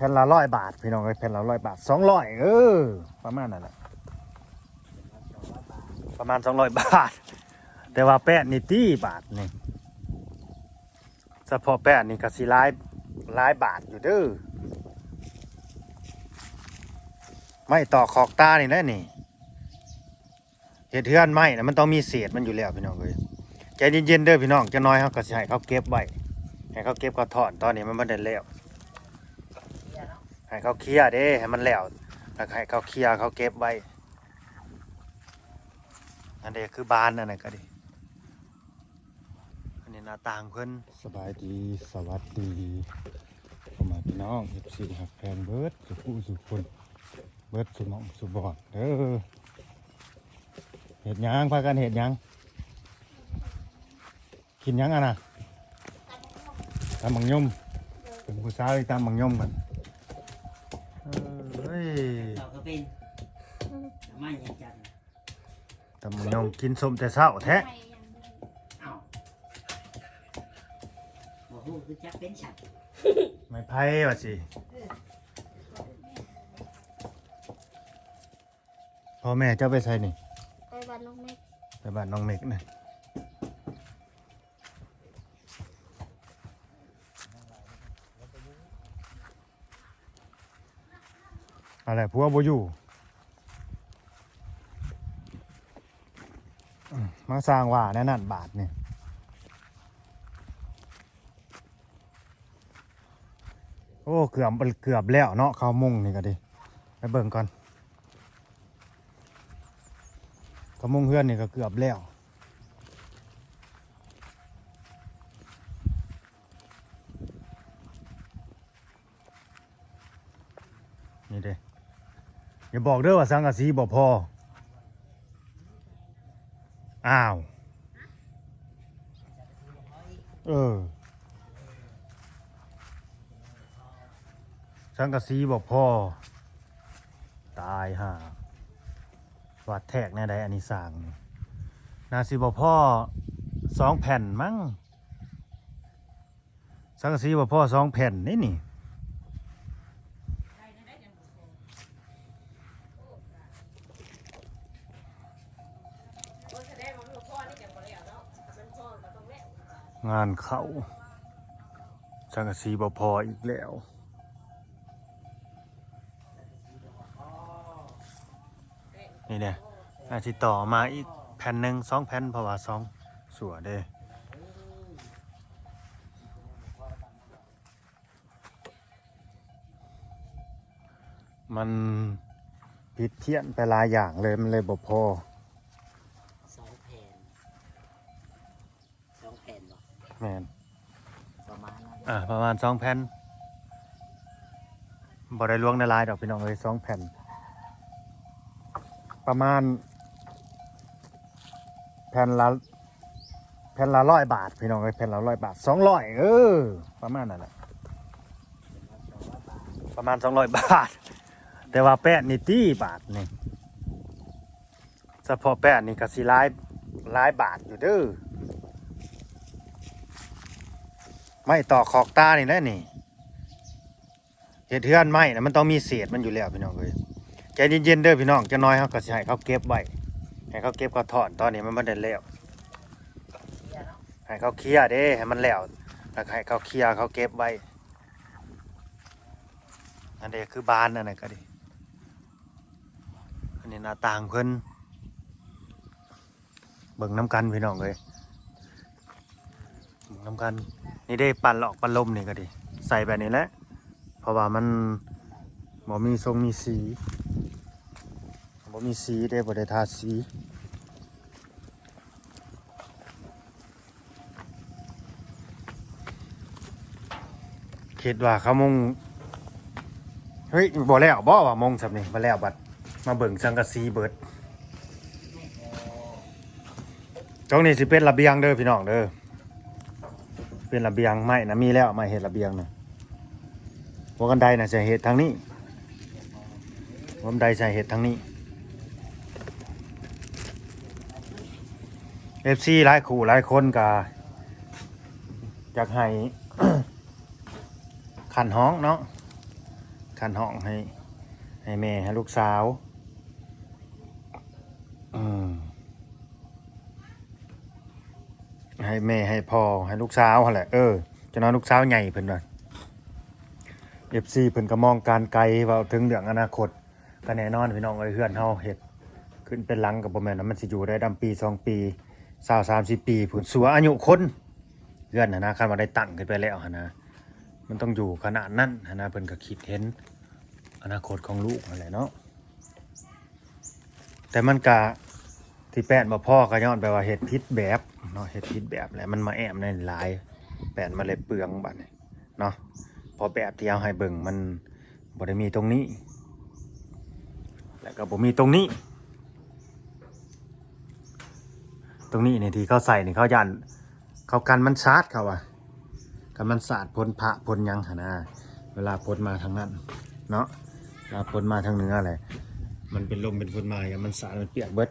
ผ่นละร้อยบาท พี่น้องเอ้ยแผ่นละร้อยบาทสองร้อยเออ ประมาณนั่นแหละประมาณสองร้อยบาท แต่ว่าแป้นนี่ตี้บาทนี่เฉพาะแป้นนี่ก็สิหลายหลายบาทอยู่เด้อไม่ต่อขอกตานี่แหละนี่เห็ดเทือนไม่นะมันต้องมีเศษมันอยู่แล้วพี่น้องเอ้ยใจเย็นๆเด้อพี่น้องจะน้อยเขาก็ให้เขาเก็บไว้ให้เขาเก็บเขาถอนตอนนี้มันไม่ได้แล้ว ให้เขาเคลียร์เด้ให้มันแล้วแล้วให้เขาเคลียร์เขาเก็บไว้อันนี้คือบานอันนั้นก็ดีอันนี้หน้าต่างเพิ่นสบายดีสวัสดีพ่อแม่พี่น้องเอฟซีหักแพนเบิร์ดสุผู้สุคนเบิร์ดสุมองสุบอดเด้อเห็ดยังพากันเห็ดยังกินยังอะนะตำบังยมเป็นผู้สาวที่ตำบังยมกัน ตำบักยองกินส้มแต่เช้าแท้เอ้าบ่ฮู้คือจักเป็นฉันไม่ไพ่ว่าสิพ่อแม่เจ้าไปใส่นี่ไปบ้านน้องเม็กไปบ้านน้องเมกนะอะไรพัวบ่อยู่ มาสร้างว่าแน่นั่นบาทเนี่ยโอ้เกือบเกือบแล้วเนาะเขาวมุ่งนี่ก็ดีไปเบิ่งก่อนเขาวมุ่งเฮือนนี่ก็เกือบแล้วนี่เด้อย่าบอกเด้อว่าสังกะสีบ่พอ อ้าว เออ สังกะสีบ่พอตายห่าวัดแทกแน่ใดอันนี้สร้างนี่นาสิบ่อสองแผ่นมั้งสังกะสีบ่พอสองแผ่นนี่นี่ งานเขาสังกสีบพออีกแล้ว นี่เนี่ยอาจจะต่อมาอีกแผ่นหนึ่งสองแผ่นเพราะว่าสองสัวเด้มันผิดเทียนไปหลายอย่างเลยมันเลยบ่พอ สองแผ่นสองแผ่นบ่ แม่นประมาณนั้นอ่าประมาณสองแผ่นบ่ได้ล้วงในลายดอกพี่น้องเลยสองแผ่น ประมาณ แผ่นละแผ่นละร้อยบาท พี่น้องเลยแผ่นละร้อยบาทสองร้อยเออ ประมาณนั่นแหละประมาณสองร้อยบาท แต่ว่าแป้นนี่ตีบาทนี่เฉพาะแป้นนี่ก็สิหลายหลายบาทอยู่เด้อ ไม่ต่อขอกตานี่แหละนี่เห็ดเทือนไม่นะมันต้องมีเศษมันอยู่แล้วพี่น้องเลยใจเย็นๆเด้อพี่น้องจะน้อยเขาก็ให้เขาเก็บไว้ให้เขาเก็บเขาถอนตอนนี้มันไม่ได้แล้วให้เขาเคลียร์เด้ให้มันแล้วแล้วให้เขาเคลียร์เขาเก็บไว้อันนี้คือบานอันนั้นก็ดีอันนี้หน้าต่างเพิ่นเบิ่งน้ำกันพี่น้องเลย เบิ่งน้ำกันนี่ได้ปั่นหลอกปั่นลมนี่ก็ดี ใส่แบบนี้แหละ เพราะว่ามันบ่มีทรงมีสีบ่มีสีได้บ่ได้ทาสีคิดว่าเขามงเฮ้ยบ่แล้วบ่ว่ามงสำนี่บ่แล้วบัดมาเบิ่งสังกะสีเบิดตรงนี้สิเป็นระเบียงเด้อพี่น้องเด้อ เป็นระเบียงไม้นะมีแล้วไม้เห็ดระเบียงนะหัวกันไดนะจะเห็ดทางนี้หัวกันไดจะเห็ดทางนี้เอฟซีหลายขู่หลายคนกาอยากให้ ขันห้องเนาะคันห้องให้ให้แม่ให้ลูกสาวอืม ให้แม่ให้พ่อให้ลูกสาวหั่นแหละเออจะนอนลูกสาวใหญ่เพิ่นว่าเอฟซีเพิ่นก็มองการไกลว่าถึงเรื่องอนาคตก็แน่นอนพี่น้องเอ้ยเฮือนเฮาเฮ็ดขึ้นเป็นหลังกับบ่แม่นว่ามันสิอยู่ได้ดำปีสองปี20 30ปีผุนสัวอายุคนเฮือนนะนะคันว่าได้ตั้งขึ้นไปแล้วหั่นนะมันต้องอยู่ขนาดนั้นหั่นนะเพิ่นก็คิดเห็นอนาคตของลูกนั่นแหละเนาะแต่มันกะ ที่แปดมาพ่อก็ย้อนไปว่าเห็ดพิษแบบเนาะเห็ดพิษแบบแหละมันมาแอบในหลายแปดมาเลยเปลืองบัดเนาะพอแบบที่เอาให้เบิ่งมันบ่ได้มีตรงนี้ แล้วก็บ่มีตรงนี้ ตรงนี้เนี่ยที่เขาใส่เนี่ยเขายันเขากันมันชาร์จเขาอะกันมันสาดพ้นพระพ้นยังหนนะเวลาพ้นมาทางนั้นเนาะเวลาพ้นมาทางเหนืออะไรมันเป็นลมเป็นฝนมาอย่างมันสารมันเปียกเบิด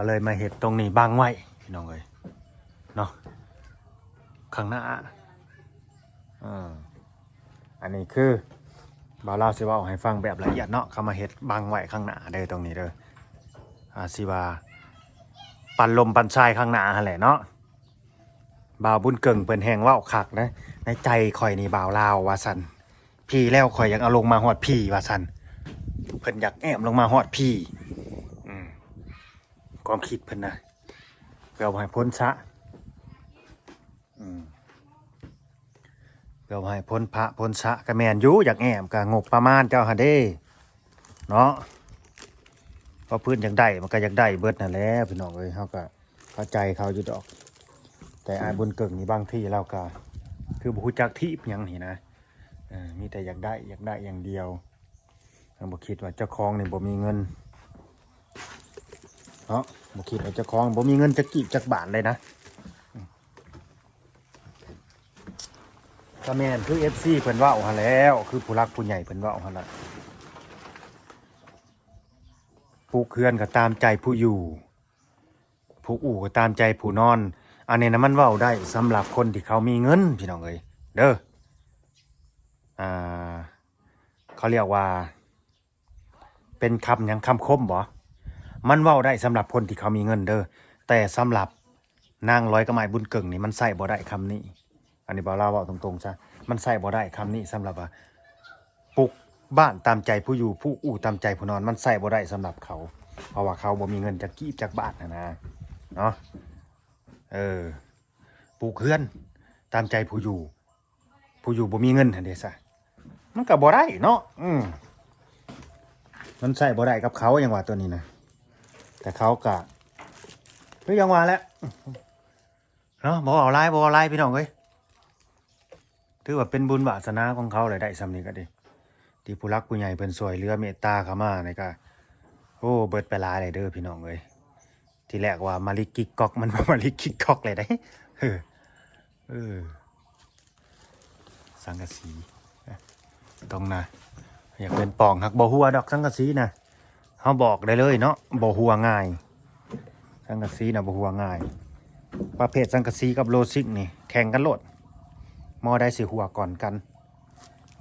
เขาเลยมาเห็ดตรงนี้บางไว้พี่น้องเลยเนาะข้างหน้าอ่าอันนี้คือบ่าวเล่าสิเว่าให้ฟังแบบละเอียดเนาะเขามาเห็ดบางไว้ข้างหน้าเด้อตรงนี้เด้ออาสิว่าปันลมปันชายข้างหน้าแหละเนาะบ่าวบุญเก่งเปิ่นแหงว่าคักนะในใจข่อยนี่บ่าวลาวว่าสันพี่แล้วข่อยอยากเอาลงมาหอดพี่ว่าสันเพิ่นอยากแอมลงมาหอดพี่ ความคิดเพิ่นนะเพื่อเอาให้พ้นชะเพื่อเอาให้พ้นพระพ้นชะกระแมนยุอยากแอมกะงบประมาณเจ้าหันเด้ เนาะเพราะพื้นอยากได้มันก็อยากได้เบิดนั่นแหละพี่น้องเอ้ยเขาก็เข้าใจเขาอยู่ดอก แต่อายบุญเกิงนี่บางที่เราก็คือบุคจักที่เพียงนี่นะมีแต่อยากได้อยากได้อย่างเดียวเราบอกคิดว่าเจ้าของเนี่ยบ่มีเงิน เนาะบอกคิดว่าเจ้าของบ่มีเงินจะกีบจักบาทเลยนะอืมก็แม่นคือเอฟซีเพิ่นว่าหันแล้ว คือผู้รักผู้ใหญ่เพิ่นว่าหันละผู้เคลื่อนก็ตามใจผู้อยู่ ผู้อู่ก็ตามใจผู้นอน อันนี้นะมันเว้าได้สำหรับคนที่เขามีเงินพี่น้องเอ้ยเด้ออ่าเขาเรียกว่า เป็นคำยังคำคมบ่ มันเว้าได้สำหรับคนที่เขามีเงินเด้อแต่สำหรับนางร้อยกระไม้บุญเก่งนี่มันใส่บ่ได้คำนี้ อันนี้บ่เล่าเว้าตรงๆซะมันใส่บ่ได้คำนี้สำหรับว่าปลุกบ้านตามใจผู้อยู่ผู้อู่ตามใจผู้นอนมันใส่บ่ได้สำหรับเขา เพราะว่าเขาบ่มีเงินจะกีบจากบาทนะนะเนาะเออปลูกเฮือนตามใจผู้อยู่ ผู้อยู่บ่มีเงินหั่นเด้ซมันก็บ่ได้เนาะอืมมันใส่บ่ได้กับเขาอย่างว่าตัวนี้นะ แต่เขาก็คือยังว่าแล้วเนาะบ่เอาลายบ่เอาลายพี่น้องเอ้ยถือว่าเป็นบุญวาสนาของเขาเลยได้สำนี้ก็ดีที่ผู้รักผู้ใหญ่เพิ่นสวยเรือเมตตาเขามาในก็โอ้เบิดไปลายเลยเด้อพี่น้องเอ้ยที่แรกว่ามาลิกิกกอกมันบ่มาลิกิกกอกเลยได้เออเออสังกะสีตรงนะอยากเป็นปองหักบ่หัวดอกสังกะสีนะ เขาบอกได้เลยเนาะบ่หัวง่าย สังกะสีนะบ่หัวง่าย ประเภทสังกะสีกับโลซิกนี่แข่งกันโลดมอได้สิหัวก่อนกัน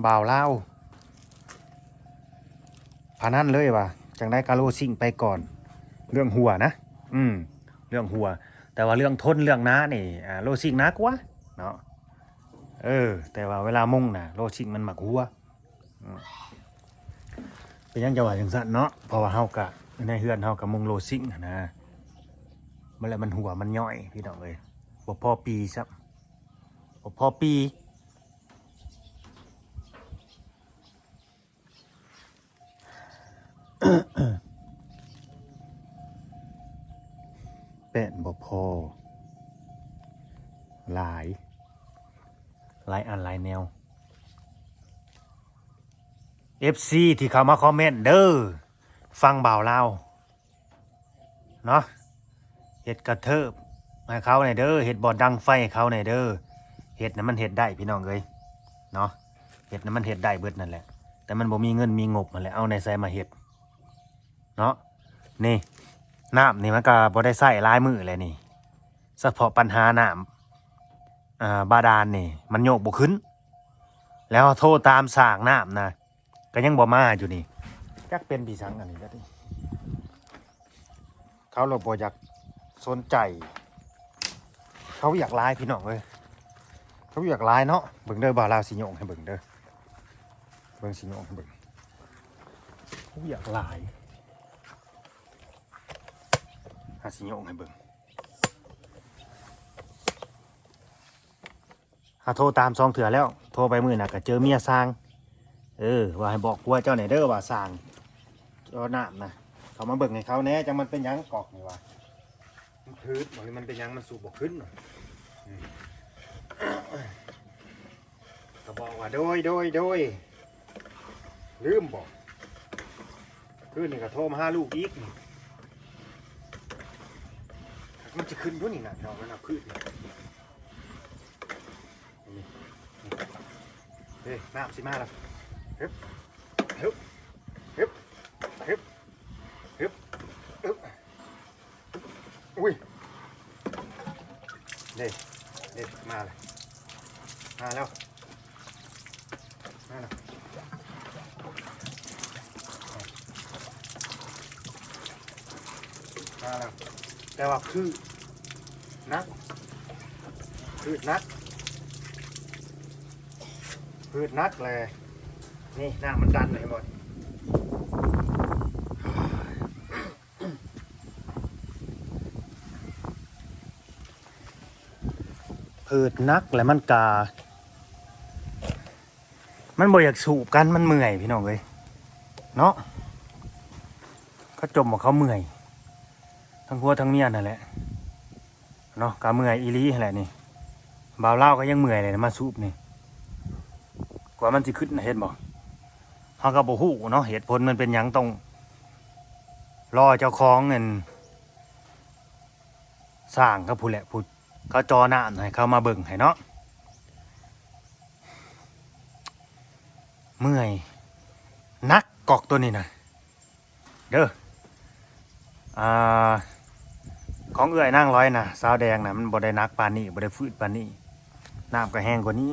บ่าวเล่าพานั่นเลยว่ะจังได้กาโลซิงไปก่อน เรื่องหัวนะ อืม เรื่องหัว แต่ว่าเรื่องทนเรื่องน้านี่อ่าโลซิงนักกว่าเนาะเออ แต่ว่าเวลามุ่งนะโลชิงมันหมักหัวอืม เป็นยังจะว่าอย่างสั้นเนาะเพราะว่าเฮากะในเฮือนเฮากะมุงโลซิงนะมันแล้วมันหัวมันย่อยพี่น้องเอ้ยบ่พอปีซับบ่พอปีเป็นบ่พอหลาย หลายอันหลายแนว FC ที่เขามาคอมเมนต์เด้อฟังเบาเล่าเนาะเห็ดกระเทิบให้เขาในอยเด้อเห็ดบอดดังไฟให้เขาในอยเด้อเห็ดนั้นมันเห็ดได้พี่น้องเอ้ยเนาะเห็ดนั้นมันเห็ดได้เบิดนั่นแหละ แต่มันบ่มีเงินมีงบนั่นแหละเอาในใส่มาเห็ดเนาะนี่น้ำนี่มันก็บ่ได้ใส่ลายมือเลยนี่เฉพาะปัญหาน้ำอ่าบาดาลนี่ มันโยกบุขึ้น แล้วโทษตามสางน้ำนะ ก็ยังบ่มาอยู่นี่จักเป็นปีสังอันนี้ก็ดิเขาเราบ่อยากสนใจ เขาอยากไลายพี่น้องเลยเขาอยากไลายเนาะเบิ่งเด้อบ่าวลาวสิโยงให้เบิ่งเด้อเบิ่งสิโยงให้เบิ่งเขาอยากไลายหาสิโยงให้เบิ่งหาโทรตามซองเถื่อแล้ว โทรไปมื้อน่ะก็เจอเมียสร้าง เออว่าให้บอกผัวเจ้าไหนเด้อว่าสร้างเจ้าหน้ำนะเขามาเบิ่งให้เขาแน่จังมันเป็นหยังกอกนี่ว่ามันพืชบอกให้มันเป็นหยังมันสูบบอกขึ้นน่ะอืมก็บอกว่าโดยโดยโดยลืมบอกคืนนี่ก็โทรมาหาลูกอีกนี่มันจะขึ้นด้วยนี่นะเรามันเอาขึ้นนี่นี่นี่เฮ้ยน้ำสิมาแล้ว ฮึบฮึบฮึบฮึบฮึบฮึบอุ้ยเด็กเด็กมาเลยมาแล้วมาแล้วมาแล้วแต่ว่าคือนักคือนักคือนักเลย นี่หน้ามันดันเลยหมดพืดนักและมันกา มันบ่อยากสูบกันมันเมื่อยพี่น้องเลยเนาะเขาจมว่าเขาเมื่อย ทั้งพัวทั้งเมียนั่นแหละเนาะกาเมื่อยอีลี่แหละนี่บ่าวเล่าก็ยังเมื่อยเลยนะมาสูบนี่กว่ามันสิขึ้นนะเห็นบ่ เขาก็บอกฮู้เนาะเหตุผลมันเป็นหยังต้องรอเจ้าของเงินสร้างก็ผู้แหละผู้เขาจอหน้าให้เขามาเบิ่งให้เนาะเมื่อยนักกอกตัวนี้นะเด้ออ่าของเอื้อยนั่งร้อยนะสาวแดงนะมันบ่ได้นักปานนี้บ่ได้ฟืดปานนี้น้ำก็แห้งกว่านี้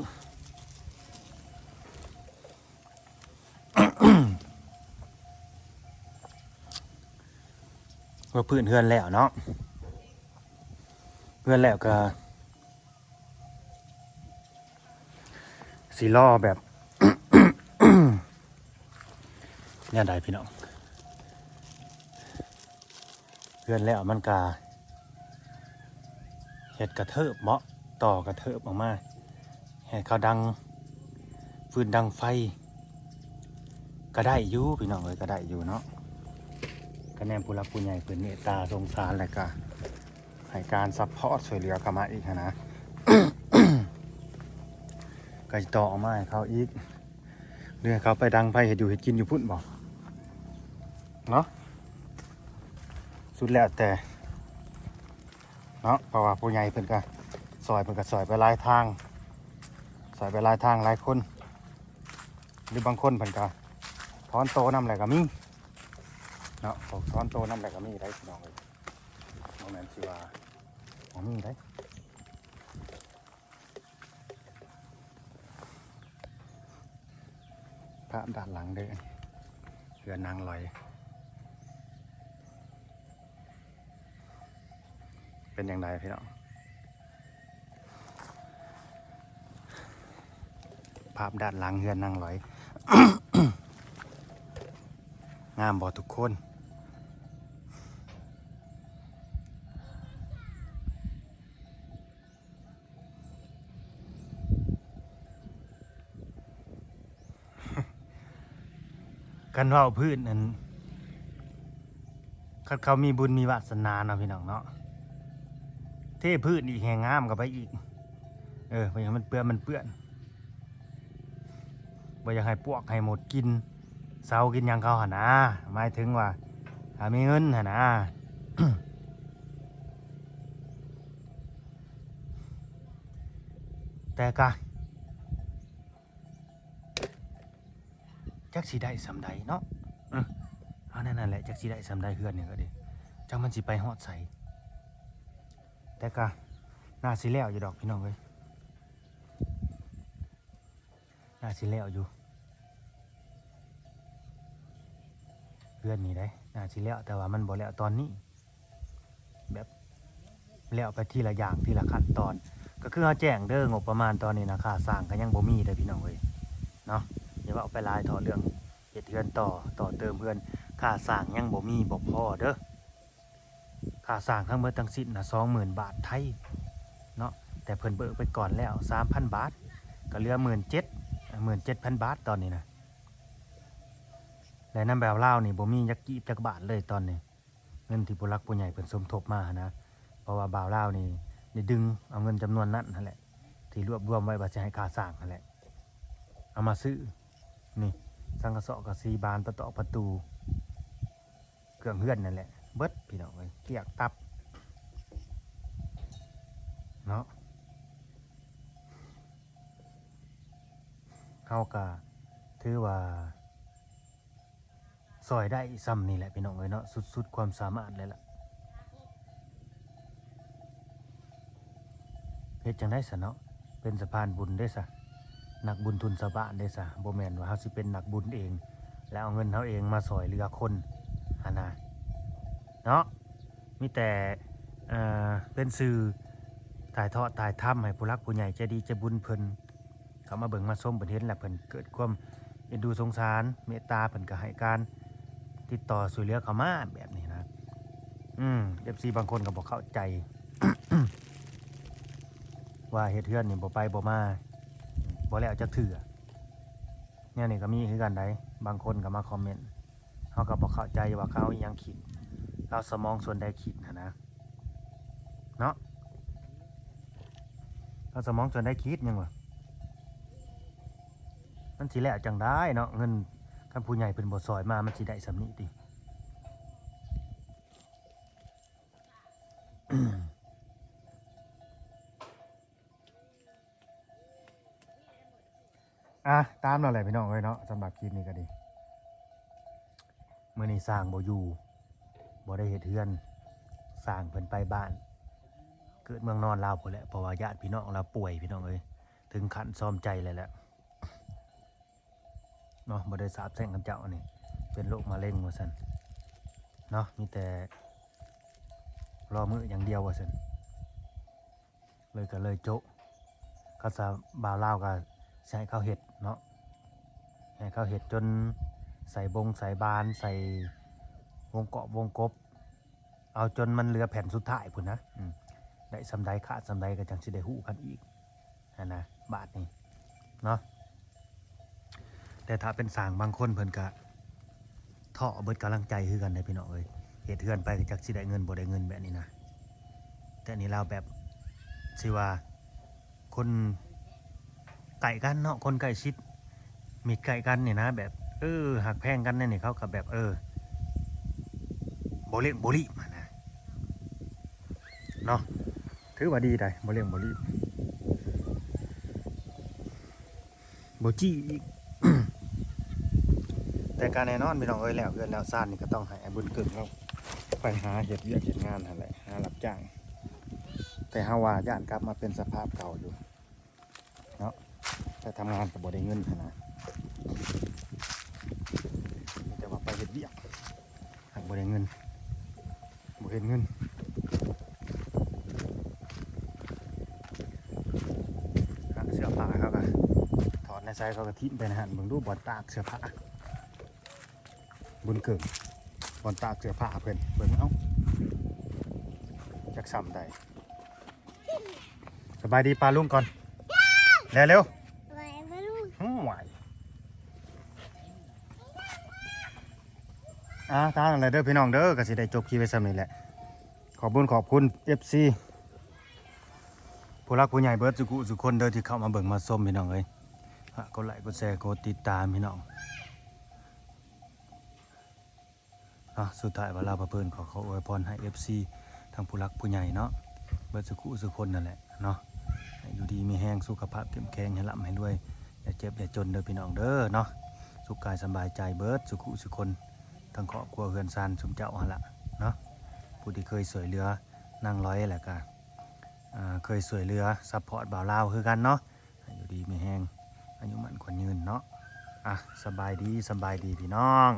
ว่าพื้นเฮือนแล้วเนาะเฮือนแล้วก็สีล่อแบบเนี่ยใดพี่น้องเฮือนแล้วมันกาเห็ดกระเทิบเหมาะต่อกระเทิบออกมาเห็ดเขาดังฟืนดังไฟ ก็ได้อยู่พี่น้องเลยก็ได้อยู่เนาะ ก็แนมผู้รักผู้ใหญ่เพื่อนเมตตาสงสารแล้วก็ให้การซัพพอร์ตช่วยเหลือเข้ามาอีกนะก็จะต่อออกมาให้เขาอีกเรื่องเขาไปดังไปเห็ดอยู่เห็ดกินอยู่พุ่นบอกเนาะสุดแล้วแต่เนาะเพราะว่าผู้ใหญ่เพิ่นก็ซอยเพิ่นก็ซอยไปหลายทางซอยไปหลายทางหลายคน หรือบางคนเพิ่นก็ถอนโตนำอะไรก็มี นาะพวกซ้อนโตน้ำอะไรก็มีได้พี่น้องเลยตรงนั้นสิวาของมีได้พระด้านหลังเด้อเรือนางลอย เป็นอย่างไรพี่น้องภาพด้านหลังเรือนนางลอย งามบ่ทุกคน กันว่าพื้นนั้นคัดเขามีบุญมีวาสนาเนาะพี่น้องเนาะเท่พื้นอีกแห่งงามกับไปอีก เออไม่อยากให้มันเปื้อนมันเปื้อนไม่อยากให้ปวกให้หมดกินเสากินยังเขาหนนะหมายถึงว่าถ้ามีเงินหนนะแต่กะ จักสีได้สำใดเนาะเออเอานั่นนั่นแหละจักสีได้สำใดเฮือนเนี่ยก็ดีจังมันสิไปฮอดใสแต่กะน่าสิแล้วอยู่ดอกพี่น้องเลยน่าสิแล้วอยู่พื่อนนี่ได้น่าสิแล้วแต่ว่ามันบ่แล้วตอนนี้ แบบแล้วไปทีละอย่างทีละขั้นตอน ก็คือเฮาแจ้งเด้องบประมาณตอนนี้นะค่าสร้างก็ยังบ่มีเด้อพี่น้องเอ้ยเนาะอย่า ว่าเอาไปลายถอเรื่องเฮ็ดเฮือนต่อต่อเติมเพื่อนค่าสร้างยังบ่มีบ่พอเด้อค่าสร้างทั้งหมดทั้งสิ้นน่ะ20,000บาทไทยเนาะแต่เพิ่นเบิกไปก่อนแล้ว3,000บาท ก็เหลือ17,000 17,000บาทตอนนี้นะและน้ำแบบลานี่บ่มีจักกีบจักบาทเลยตอนนี้เงินที่ผู้รักผู้ใหญ่เพิ่นสมทบมานะเพราะว่าบ่าวเล่านี่ได้ดึงเอาเงินจำนวนนั้นนั่นแหละที่รวบรวมไว้ว่าจะให้ค่าสร้างนั่นแหละเอามาซื้อ นี่สังกะสาะกับซีบานประตอประตูเครื่องเฮือนนั่นแหละเบิดพี่น้องเอ้ยเกียกตับเนาะเฮาก็ถือว่าซอยได้ซ้ำนี่แหละพี่น้องเอ้ยเนาะสุดๆความสามารถเลยล่ะเฮ็ดจังได้ซะเนาะเป็นสะพานบุญได้ซะ นักบุญทุนสะบานได้ซะบ่แมนว่าเฮาสิเป็นนักบุญเอง แล้วเอาเงินเฮาเองมาซอยเหลือคนหนนะเนาะมีแต่เอ่อเป็นสื่อถ่ายทอดถ่ายทำให้ผู้รักผู้ใหญ่ใจดีใจบุญเพิ่นเขามาเบิ่งมาส้มเพิ่นเห็นแล้วเพิ่นเกิดความเอ็นดูสงสารเมตตาเพิ่นก็ให้การติดต่อช่วยเหลือเขามาแบบนี้นะ อืมเอฟซีบางคนก็บอกเข้าใจ ว่าเฮ็ดเทือนนี่บ่ไปบ่มา บ่แล้วจักเถื่อเนี่ยนี่ก็มีคือกันได้บางคนก็มาคอมเมนต์เฮาก็บ่เข้าใจว่าเขายังคิดเราสมองส่วนใดคิดนะนะเนาะเราสมองส่วนใดคิดยังวะมันสิแล้วจังได้เนาะเงินคันผู้ใหญ่เป็นบทซอยมามันสิได้สำนิติ อะตามเราแหละพี่น้องเลยเนาะสำหรับคลิปนี้ก็ดีเมื่อนี้สร้างบ่อยู่บ่ได้เฮ็ดเฮือนสร้างเพิ่นไปบ้าน เกิดเมืองนอนลาวพุ่นแหละเพราะว่าญาติพี่น้องเราป่วยพี่น้องเอ้ยถึงขั้นซ่อมใจเลยแหละเนาะบ่ได้สาบแช่งกันเจ้านี่เป็นโรคมะเร็งว่าซั่นเนาะมีแต่รอมืออย่างเดียวว่าซั่นเลยก็เลยโจะก็สาบ่าวลาวก็ใช้ข้าวเห็ด เนาะให้เขาเห็ดจนใส่บงใส่บานใส่วงเกาะวงกบ เอาจนมันเหลือแผ่นสุดท้ายพุ่นนะได้สำใดขาดสำใดก็จังสิได้หู้กันอีกนะนะบาทนี้เนาะแต่ถ้าเป็นสางบางคนเพิ่นก็ท่อเบิดกำลังใจคือกันได้พี่น้องเอ้ยเหตุเทือนไปจักสิได้เงินบ่ได้เงินแบบนี้นะแต่นี่เราแบบสิว่าคน ก่กันเนาะคนไก่ชิดมีไก่กันเนี่ยนะ แบบ เออหักแพงกันเนี่ยนี่เขากับแบบเออโบเลี้ยงโบลีมานะเนาะถือว่าดีได้โบเลี้ยงโบลีโบจี้อีกแต่การแน่นอนพี่น้องเอ้ยแล้วเพื่อนแล้วซ่านนี่ก็ต้องห้ไอ้บุญกึ่งเราไปหาเห็ดเวียกเห็ดงานอะไรหารับจ้าง แต่ฮาวาย่านกลับมาเป็นสภาพเก่าอยู่ แต่ทำงานกับบได้เงินขนาดแต่ว่าไปเห็ดเวียหักบได้เงินบ่เห็นเงินหาเสื้อผ้าเขาก็ถอดในไซส์เขาก็ทิ้งไปนะฮะมึงดูบอลตากเสื้อผ้าบุญเกิงบอลตากเสื้อผ้าเพิ่นเบิ่งเอ้าจักซ้ำได้สบายดีปลาลุงก่อนเร็วเร็วไม่รู้ ๆหืมไหว อาตาอะไรเด้อพี่น้องเด้อก็สิได้จบคลิปไว้ซ้ำนี้แหละ ขอบคุญขอบคุณ FC ผู้รักผู้ใหญ่เบิร์ดสุกุสุคนเด้อที่เข้ามาเบิ่งมาส้มพี่น้องเอ้ยกดไลค์กดแชร์กดติดตามพี่น้องอะสุดท้ายว่าลาพระเพิ่นขอเขาอวยพรให้ FC ทางผู้รักผู้ใหญ่เนาะเบิร์ดสุขุสุคนนั่นแหละเนาะอยู่ดีมีแห้งสุขภาพเข้มแข็งให้ร่ำให้รวยอย่าเจ็บอย่าจนเด้อพี่น้องเด้อเนาะสุขกายสบายใจเบิร์ดสุขุสุคน ทั้งครอบครัวเฮือนซานสมเจ้าหั่นละเนาะผู้ที่เคยสวยเรือนั่งร้อยแหละกันเคยสวยเรือซัพพอร์ตบ่าวลาวคือกันเนาะอยู่ดีมีแหงอายุมันขวัญยืนเนาะอะสบายดีสบายดีพี่น้อง